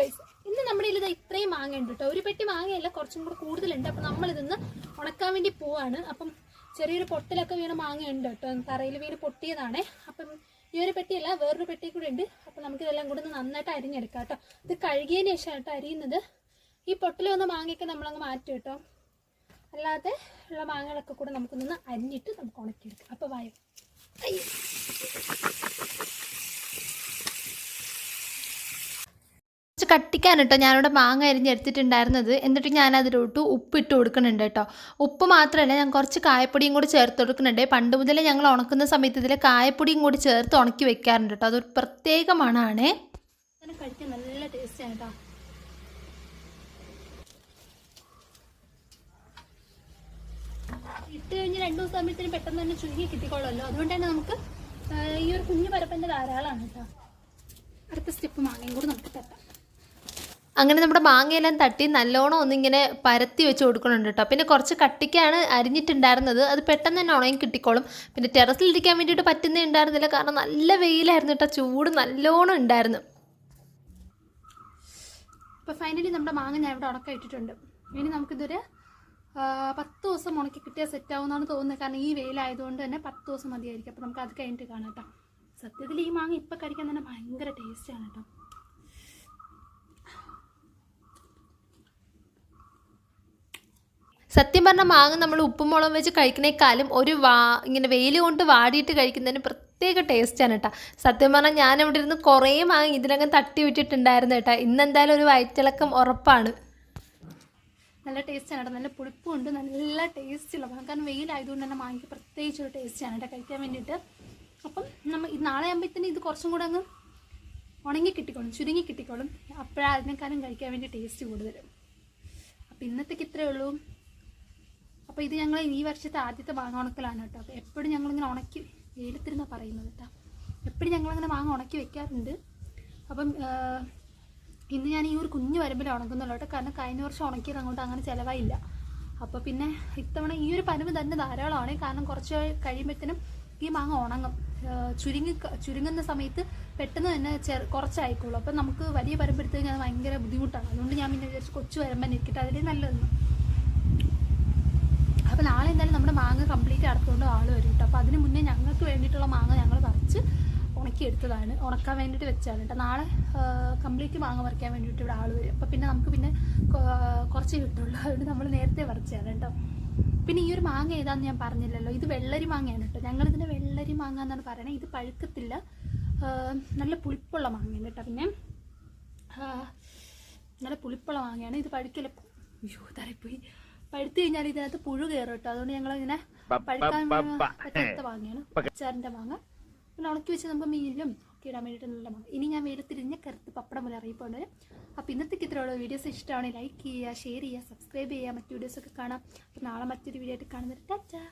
Guys ഇന്ന് നമ്മുടെ ഇതിൽ ഇത്രയും മാങ്ങ ഉണ്ട് കേട്ടോ ഒരു പെട്ടി മാങ്ങയല്ല കുറച്ചും കൂടെ കൂടുതലുണ്ട്. അപ്പം നമ്മളിതിന്ന് ഉണക്കാൻ വേണ്ടി പോവാണ്. അപ്പം ചെറിയൊരു പൊട്ടലൊക്കെ വീണ മാങ്ങ ഉണ്ട് കേട്ടോ തറയിൽ വീണ് പൊട്ടിയതാണേ. അപ്പം ഈ ഒരു പെട്ടിയല്ല വേറൊരു പെട്ടി കൂടെ ഉണ്ട്. അപ്പം നമുക്കിതെല്ലാം കൂടെ ഒന്ന് നന്നായിട്ട് അരിഞ്ഞെടുക്കാം കേട്ടോ ഇത് കഴുകിയതിന് ശേഷം കേട്ടോ അരിയുന്നത്. ഈ പൊട്ടിൽ വന്ന മാങ്ങയൊക്കെ നമ്മളങ്ങ് മാറ്റും കേട്ടോ അല്ലാതെ ഉള്ള മാങ്ങകളൊക്കെ കൂടെ നമുക്കൊന്ന് അരിഞ്ഞിട്ട് നമുക്ക് ഉണക്കിയെടുക്കാം. അപ്പോൾ വായോ. അയ്യോ. കട്ടിക്കാൻ കേട്ടോ. ഞാനിവിടെ മാങ്ങ അരിഞ്ഞെടുത്തിട്ടുണ്ടായിരുന്നത് എന്നിട്ട് ഞാൻ അതിലോട്ട് ഉപ്പ് ഇട്ട് കൊടുക്കുന്നുണ്ട് കേട്ടോ. ഉപ്പ് മാത്രമല്ല ഞാൻ കുറച്ച് കായപ്പൊടിയും കൂടി ചേർത്ത് കൊടുക്കുന്നുണ്ട്. പണ്ട് മുതലേ ഞങ്ങൾ ഉണക്കുന്ന സമയത്ത് ഇതിൽ കായപ്പൊടിയും കൂടി ചേർത്ത് ഉണക്കി വെക്കാറുണ്ട് കേട്ടോ. അതൊരു പ്രത്യേക മണമാണ് കഴിക്കാൻ നല്ല ഇട്ട് കഴിഞ്ഞ് രണ്ടു ദിവസം ആകുമ്പോഴത്തേനും പെട്ടെന്ന് തന്നെ ചുരുങ്ങി കിട്ടിക്കോളുമല്ലോ. അതുകൊണ്ട് തന്നെ നമുക്ക് ഈ ഒരു കുഞ്ഞു പരപ്പന്റെ ധാരാളമാണ് കേട്ടോ അടുത്ത സ്റ്റെപ്പ് മാങ്ങയും കൂടി നമുക്ക് തട്ടാം. അങ്ങനെ നമ്മുടെ മാങ്ങയെല്ലാം തട്ടി നല്ലോണം ഒന്നിങ്ങനെ പരത്തി വെച്ച് കൊടുക്കണുണ്ട് കേട്ടോ പിന്നെ കുറച്ച് കട്ടിക്കാണ് അരിഞ്ഞിട്ടുണ്ടായിരുന്നത്. അത് പെട്ടെന്ന് തന്നെ ഉണങ്ങി കിട്ടിക്കോളും. പിന്നെ ടെറസിൽ ഇരിക്കാൻ വേണ്ടിയിട്ട് പറ്റുന്നേ ഉണ്ടായിരുന്നില്ല. കാരണം നല്ല വെയിലായിരുന്നു കേട്ടോ ചൂട് നല്ലോണം ഉണ്ടായിരുന്നു. ഇപ്പം ഫൈനലി നമ്മുടെ മാങ്ങ ഞാൻ ഇവിടെ ഉണക്കം ഇട്ടിട്ടുണ്ട്. ഇനി നമുക്കിതൊരു പത്ത് ദിവസം ഉണക്കി കിട്ടിയാൽ സെറ്റ് ആവുമെന്നാണ് തോന്നുന്നത്. കാരണം ഈ വെയിലായതുകൊണ്ട് തന്നെ പത്ത് ദിവസം മതിയായിരിക്കും. അപ്പോൾ നമുക്ക് അത് കഴിഞ്ഞിട്ട് കാണാം കേട്ടോ സത്യത്തിൽ ഈ മാങ്ങ ഇപ്പം കഴിക്കാൻ തന്നെ ഭയങ്കര ടേസ്റ്റാണ് കേട്ടോ സത്യം പറഞ്ഞാൽ മാങ്ങ നമ്മൾ ഉപ്പും മുളകും വെച്ച് കഴിക്കുന്നേക്കാളും ഒരു വാ ഇങ്ങനെ വെയിൽ കൊണ്ട് വാടിയിട്ട് കഴിക്കുന്നതിന് പ്രത്യേക ടേസ്റ്റാണ് കേട്ടോ സത്യം പറഞ്ഞാൽ ഞാൻ ഇവിടെ ഇരുന്ന് കുറേ മാങ്ങ ഇതിനകം തട്ടി വിട്ടിട്ടുണ്ടായിരുന്നു കേട്ടോ ഇന്നെന്തായാലും ഒരു വയറ്റിളക്കം ഉറപ്പാണ് നല്ല ടേസ്റ്റാണ് കേട്ടോ നല്ല പുളിപ്പുണ്ട് നല്ല ടേസ്റ്റുള്ള മാങ്ങ. കാരണം വെയിലായതുകൊണ്ട് തന്നെ മാങ്ങയ്ക്ക് പ്രത്യേകിച്ച് ഒരു ടേസ്റ്റാണ് കേട്ടോ കഴിക്കാൻ വേണ്ടിയിട്ട്. അപ്പം നമ്മൾ നാളെ ആകുമ്പോഴത്തേന് ഇത് കുറച്ചും കൂടെ അങ്ങ് ഉണങ്ങി കിട്ടിക്കോളും ചുരുങ്ങി കിട്ടിക്കോളും. അപ്പോഴാണ് അതിനേക്കാളും കഴിക്കാൻ വേണ്ടി ടേസ്റ്റ് കൂടുതലും. അപ്പം ഇന്നത്തേക്ക് ഇത്രയേ ഉള്ളൂ. അപ്പോൾ ഇത് ഞങ്ങൾ ഈ വർഷത്തെ ആദ്യത്തെ മാങ്ങ ഉണക്കലാണ് കേട്ടോ. അപ്പോൾ എപ്പോഴും ഞങ്ങളിങ്ങനെ ഉണക്കി വെയിലത്തിരുന്നാണ് പറയുന്നത് കേട്ടോ. എപ്പോഴും ഞങ്ങളങ്ങനെ മാങ്ങ ഉണക്കി വെക്കാറുണ്ട്. അപ്പം ഇന്ന് ഞാൻ ഈ ഒരു കുഞ്ഞു വരമ്പിൽ ഉണക്കുന്നുള്ളൂ കേട്ടോ. കാരണം കഴിഞ്ഞ വർഷം ഉണക്കിയത് അങ്ങോട്ട് അങ്ങനെ ചിലവായില്ല. അപ്പോൾ പിന്നെ ഇത്തവണ ഈ ഒരു പരമ്പ് തന്നെ ധാരാളമാണ്. കാരണം കുറച്ച് കഴിയുമ്പോഴത്തേനും ഈ മാങ്ങ ഉണങ്ങും. ചുരുങ്ങി ചുരുങ്ങുന്ന സമയത്ത് പെട്ടെന്ന് തന്നെ ചെ കുറച്ചായിക്കോളൂ. അപ്പം നമുക്ക് വലിയ പരമ്പെടുത്ത് കഴിഞ്ഞാൽ അത് ഭയങ്കര ബുദ്ധിമുട്ടാണ്. അതുകൊണ്ട് ഞാൻ പിന്നെ വിചാരിച്ചു കൊച്ചു വരമ്പൻ ഇരിക്കട്ടെ. അതിലേ നല്ലതെന്ന്. അപ്പോൾ നാളെ എന്തായാലും നമ്മുടെ മാങ്ങ കംപ്ലീറ്റ് അടത്തുകൊണ്ട് ആൾ വരും കേട്ടോ. അപ്പോൾ അതിന് മുന്നേ ഞങ്ങൾക്ക് വേണ്ടിയിട്ടുള്ള മാങ്ങ ഞങ്ങൾ പറിച്ച് ഉണക്കിയെടുത്തതാണ്. ഉണക്കാൻ വേണ്ടിയിട്ട് വെച്ചാണ് കേട്ടോ. നാളെ കംപ്ലീറ്റ് മാങ്ങ പറിക്കാൻ വേണ്ടിയിട്ട് ഇവിടെ ആൾ വരും. അപ്പോൾ പിന്നെ നമുക്ക് പിന്നെ കുറച്ച് കിട്ടുള്ളൂ. അതുകൊണ്ട് നമ്മൾ നേരത്തെ പറിച്ചാണ് കേട്ടോ. പിന്നെ ഈ ഒരു മാങ്ങ ഏതാണെന്ന് ഞാൻ പറഞ്ഞില്ലല്ലോ. ഇത് വെള്ളരി മാങ്ങയാണ് കേട്ടോ. ഞങ്ങളിതിനെ വെള്ളരി മാങ്ങ എന്നാണ് പറയുന്നത് ഇത് പഴുക്കത്തില്ല. നല്ല പുളിപ്പുള്ള മാങ്ങയാണ് കേട്ടോ. പിന്നെ നല്ല പുളിപ്പുള്ള മാങ്ങയാണ്. ഇത് പഴുക്കില്ല? അയ്യോ തറപ്പോയി പഴുത്ത് കഴിഞ്ഞാൽ ഇതിനകത്ത് പുഴു കയറും കേട്ടോ. അതുകൊണ്ട് ഞങ്ങൾ ഇങ്ങനെ പഴുക്കാൻ മാങ്ങയാണ്. അച്ചാറിന്റെ മാങ്ങ. പിന്നെ ഉണക്കി വെച്ച് നമുക്ക് മീനിലും ഒക്കെ ഇടാൻ വേണ്ടിയിട്ട് നല്ല മാങ്ങ. ഇനി ഞാൻ വെയിലത്തിരിഞ്ഞ് കറുത്ത് പപ്പടം പോലെ അറിയിപ്പോണ്ട് വരും. അപ്പോൾ ഇന്നത്തേക്ക് ഇത്രയുള്ള വീഡിയോസ് ഇഷ്ടമാണെങ്കിൽ ലൈക്ക് ചെയ്യുക ഷെയർ ചെയ്യുക സബ്സ്ക്രൈബ് ചെയ്യുക. മറ്റു വീഡിയോസ് ഒക്കെ കാണാം. അപ്പോൾ നാളെ മറ്റൊരു വീഡിയോ ആയിട്ട് കാണുന്നത് ടാറ്റാ.